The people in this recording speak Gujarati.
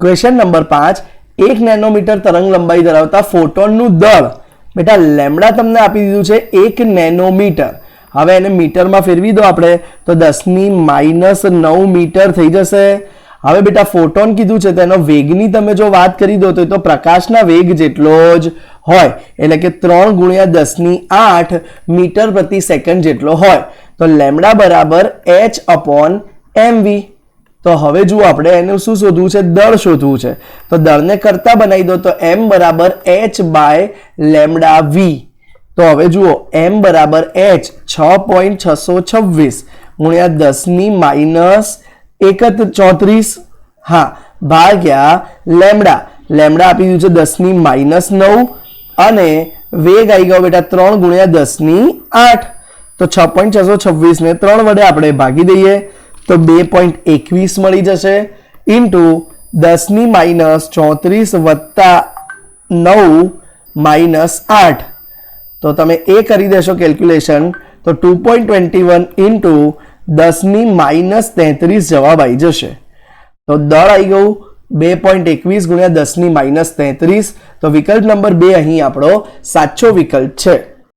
ક્વેશ્ચન નંબર પાંચ, એક નેનોમીટર તરંગ લંબાઈ ધરાવતા ફોટોનનું દળ. બેટા, લેમડા તમને આપી દીધું છે એક નેનોમીટર. હવે એને મીટરમાં ફેરવી દો આપણે, તો દસની માઇનસ નવ મીટર થઈ જશે. હવે બેટા, ફોટોન કીધું છે તેનો વેગની તમે જો વાત કરી દો, તો એ તો પ્રકાશના વેગ જેટલો જ હોય. એટલે કે ત્રણ ગુણ્યા દસની આઠ મીટર પ્રતિ સેકન્ડ જેટલો હોય. તો લેમડા બરાબર એચ અપોન એમવી તો હવે જુઓ આપણે એનું શું શોધવું છે? દળ શોધવું છે. તો દળને કરતા બનાવી દો તો એમ બરાબર એચ બાય લેમડા વી તો હવે જુઓ એમ બરાબર એચ છ પોઈન્ટ છસો છવ્વીસ ગુણ્યા દસની માઇનસ એકત ચોત્રીસ હા, ભાગ્યા લેમડા. લેમડા આપી દીધું છે દસની માઇનસ નવ અને વેગ આવી ગયો બેટા ત્રણ ગુણ્યા દસની આઠ. તો છ પોઈન્ટ છસો છવ્વીસ ને ત્રણ વડે આપણે ભાગી દઈએ. તો બે પોઈન્ટ એકવીસ મળી જશે ઇન્ટુ દસની માઇનસ ચોત્રીસ વત્તા નવ માઇનસ આઠ. તો તમે એ કરી દેશો કેલ્ક્યુલેશન તો two point twenty one into દસની માઇનસ તેત્રીસ જવાબ આવી જશે. તો દળ આવી ગયું બે પોઈન્ટ એકવીસ ગુણ્યા દસની માઇનસ તેત્રીસ. તો વિકલ્પ નંબર બે અહીં આપણો સાચો વિકલ્પ છે.